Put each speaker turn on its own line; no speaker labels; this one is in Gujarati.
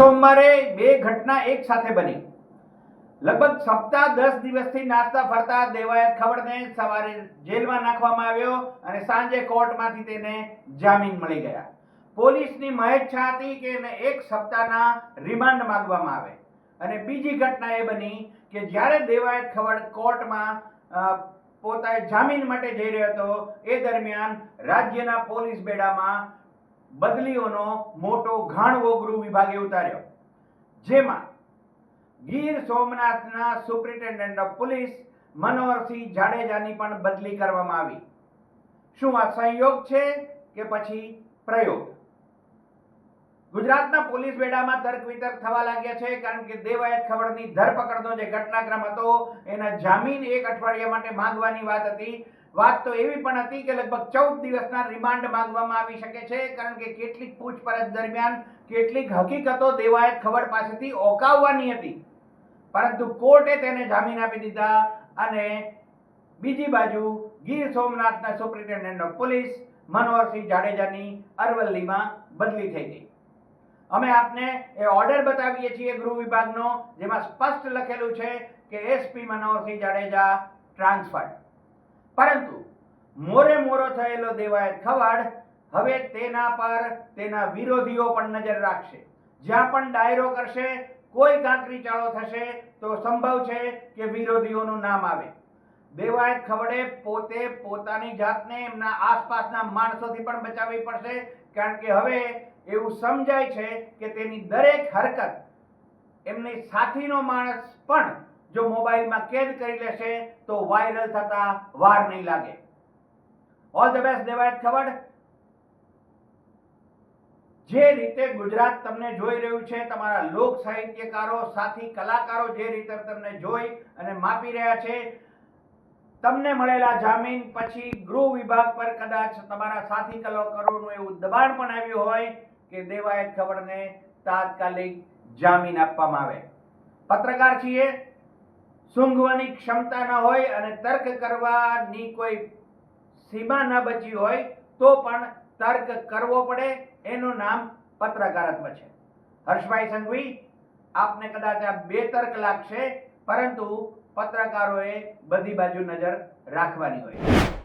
સોમવારે બે ઘટના એક સાથે બની. લગભગ સપ્તાહ દસ દિવસથી નાસ્તા ફરતા દેવાયત ખબરને સવારે જેલમાં નાખવામાં આવ્યો અને સાંજે કોર્ટમાંથી તેને જામીન મળી ગયા. પોલીસની મહેચ્છા હતી કે એને એક સપ્તાહના રિમાન્ડ માંગવામાં આવે. અને બીજી ઘટના એ બની કે જ્યારે દેવાયત ખવડ કોર્ટમાં પોતાએ જામીન માટે જઈ રહ્યો હતો, એ દરમિયાન રાજ્યના પોલીસ બેડામાં બદલીઓનો મોટો ઘાણવો ગૃહ વિભાગે ઉતાર્યો. જેમાં ગીર સોમનાથના સુપ્રિન્ટેન્ડન્ટ ઓફ પોલીસ મનોહરસિંહ જાડેજાની પણ બદલી કરવામાં આવી. શું આ સંયોગ છે કે પછી પ્રયોગ? ગુજરાતના પોલીસ બેડામાં તર્ક વિતર્ક થવા લાગ્યા છે, કારણ કે દેવાયત ખબરની ધરપકડનો જે ઘટનાક્રમ હતો, એના જામીન એક અઠવાડિયા માટે માંગવાની વાત હતી. વાત તો એવી પણ હતી કે લગભગ ચૌદ દિવસના રિમાન્ડ માંગવામાં આવી શકે છે, કારણ કે કેટલીક પૂછપરછ દરમિયાન કેટલીક હકીકતો દેવાયત ખબર પાસેથી ઓકાવવાની હતી. પરંતુ કોર્ટે તેને જામીન આપી દીધા અને બીજી બાજુ ગીર સોમનાથના સુપ્રિન્ટેન્ડન્ટ ઓફ પોલીસ મનોહરસિંહ જાડેજાની અરવલ્લીમાં બદલી થઈ ગઈ. અમે આપને એ ઓર્ડર બતાવીએ છીએ ગૃહ વિભાગનો, જેમાં સ્પષ્ટ લખેલું છે કે એસપી મનોહરસિંહ જાડેજા ટ્રાન્સફર્ડ. પરંતુ મોરે મોરો થયેલો દેવાયત ખવાડ હવે તેના પર તેના વિરોધીઓ પણ નજર રાખશે. જ્યાં પણ ડાયરો કરશે, કોઈ કાંકરી ચાળો થશે, તો સંભવ છે કે વિરોધીઓનું નામ આવે. દેવાયત ખવડે પોતે પોતાની જાતને એમના આસપાસના માણસોથી પણ બચાવવી પડશે, કારણ કે હવે એવું સમજાય છે કે તેની દરેક હરકત એમની સાથીનો માણસ પણ જો મોબાઈલમાં કેદ કરી લેશે, તો વાયરલ થતા વાર નહીં લાગે. All the best Devayat Khavad જે રીતે ગુજરાત તમને જોઈ રહ્યું છે, તમારા લોક સાહિત્યકારો, સાથી કલાકારો જે રીતે તમને જોઈ અને માપી રહ્યા છે, તમને મળેલા જામીન પછી ગૃહ વિભાગ પર કદાચ તમારા સાથી કલાકારોનું એવું દબાણ પણ આવ્યું હોય કે દેવાયત ખબરને તાત્કાલિક જામીન આપવામાં આવે. પત્રકાર છીએ સૂંઘવાની ક્ષમતા ન હોય અને તર્ક કરવાની કોઈ સીમા ન બચી હોય, તો પણ તર્ક કરવો પડે. એનું નામ પત્રકારત્વ છે. હર્ષભાઈ સંઘવી, આપને કદાચ આ બે તર્ક લાગશે, પરંતુ પત્રકારોએ બધી બાજુ નજર રાખવાની હોય.